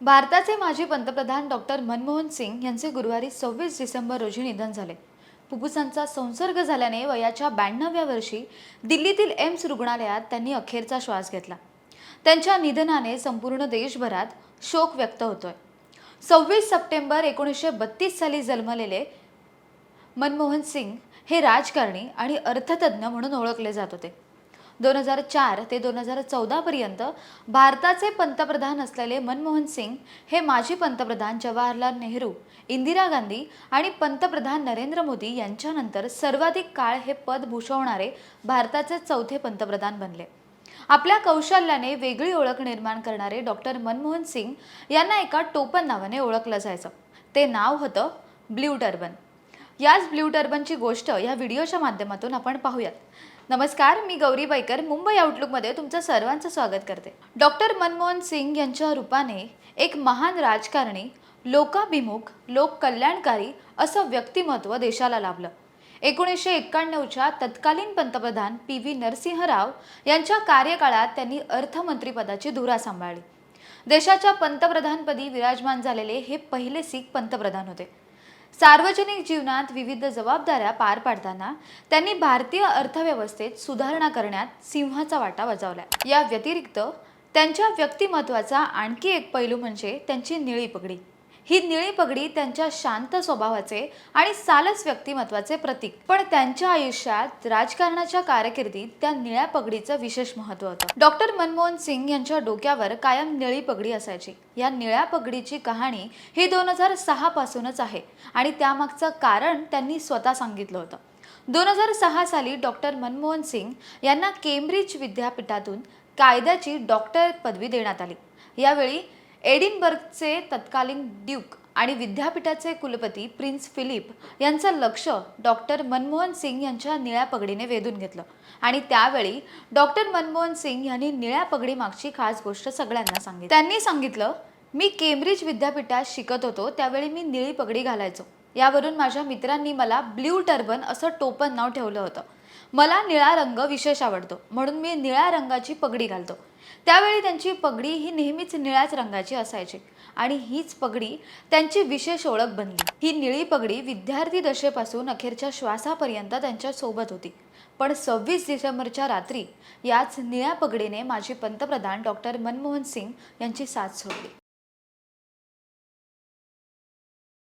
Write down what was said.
भारताचे माजी पंतप्रधान डॉक्टर मनमोहन सिंग यांचे गुरुवारी सव्वीस डिसेंबर रोजी निधन झाले. फुफ्फुसांचा संसर्ग झाल्याने वयाच्या ब्याण्णव्या वर्षी दिल्लीतील एम्स रुग्णालयात त्यांनी अखेरचा श्वास घेतला. त्यांच्या निधनाने संपूर्ण देशभरात शोक व्यक्त होतोय. सव्वीस सप्टेंबर एकोणीसशे बत्तीस साली जन्मलेले मनमोहन सिंग हे राजकारणी आणि अर्थतज्ज्ञ म्हणून ओळखले जात होते. दोन हजार चार ते दोन हजार चौदापर्यंत भारताचे पंतप्रधान असलेले मनमोहन सिंग हे माजी पंतप्रधान जवाहरलाल नेहरू इंदिरा गांधी आणि पंतप्रधान नरेंद्र मोदी यांच्यानंतर सर्वाधिक काळ हे पद भूषवणारे भारताचे चौथे पंतप्रधान बनले. आपल्या कौशल्याने वेगळी ओळख निर्माण करणारे डॉक्टर मनमोहन सिंग यांना एका टोपण नावाने ओळखलं जायचं. ते नाव होतं ब्ल्यू टर्बन. याच ब्ल्यू टर्बनची गोष्ट या व्हिडिओच्या माध्यमातून आपण पाहूयात. नमस्कार मी गौरी बायकर मुंबई आउटलुकमध्ये तुमचं सर्वांचं स्वागत करते. डॉक्टर मनमोहन सिंग यांच्या रूपाने एक महान राजकारणी लोकाभिमुख लोक कल्याणकारी असं व्यक्तिमत्व देशाला लाभलं. एकोणीसशे एक्क्याण्णवच्या तत्कालीन पंतप्रधान पी व्ही नरसिंहराव यांच्या कार्यकाळात त्यांनी अर्थमंत्रीपदाची धुरा सांभाळली. देशाच्या पंतप्रधानपदी विराजमान झालेले हे पहिले सीख पंतप्रधान होते. सार्वजनिक जीवनात विविध जबाबदाऱ्या पार पाडताना त्यांनी भारतीय अर्थव्यवस्थेत सुधारणा करण्यात सिंहाचा वाटा बजावला. या व्यतिरिक्त त्यांच्या व्यक्तिमत्वाचा आणखी एक पैलू म्हणजे त्यांची निळी पगडी. ही निळी पगडी त्यांच्या शांत स्वभावाचे आणि सालस व्यक्तिमत्वाचे प्रतीक. पण त्यांच्या आयुष्यात राजकारणाच्या कारकिर्दीत त्या निळ्या पगडीचं विशेष महत्त्व होतं. डॉक्टर मनमोहन सिंग यांच्या डोक्यावर कायम निळी पगडी असायची. या निळ्या पगडीची कहाणी ही दोन हजार सहा पासूनच आहे आणि त्यामागचं कारण त्यांनी स्वतः सांगितलं होतं. दोन हजार सहा साली डॉक्टर मनमोहन सिंग यांना केम्ब्रिज विद्यापीठातून कायद्याची डॉक्टर पदवी देण्यात आली. यावेळी एडिनबर्गचे तत्कालीन ड्यूक आणि विद्यापीठाचे कुलपती प्रिन्स फिलिप यांचं लक्ष डॉक्टर मनमोहन सिंग यांच्या निळ्या पगडीने वेधून घेतलं. आणि त्यावेळी डॉक्टर मनमोहन सिंग यांनी निळ्या पगडी मागची खास गोष्ट सगळ्यांना सांगितली. त्यांनी सांगितलं मी केम्ब्रिज विद्यापीठात शिकत होतो त्यावेळी मी निळी पगडी घालायचो. यावरून माझ्या मित्रांनी मला ब्ल्यू टर्बन असं टोपण नाव ठेवलं होतं. मला निळा रंग विशेष आवडतो. म्हणून मी निळ्या रंगाची पगडी घालतो. त्यावेळी त्यांची पगडी ही नेहमीच निळ्याच रंगाची असायची आणि हीच पगडी त्यांची विशेष ओळख बनली. ही निळी पगडी विद्यार्थी दशेपासून अखेरच्या श्वासापर्यंत त्यांच्यासोबत होती. पण सव्वीस डिसेंबरच्या रात्री याच निळ्या पगडीने माजी पंतप्रधान डॉक्टर मनमोहन सिंग यांची साथ सोडली.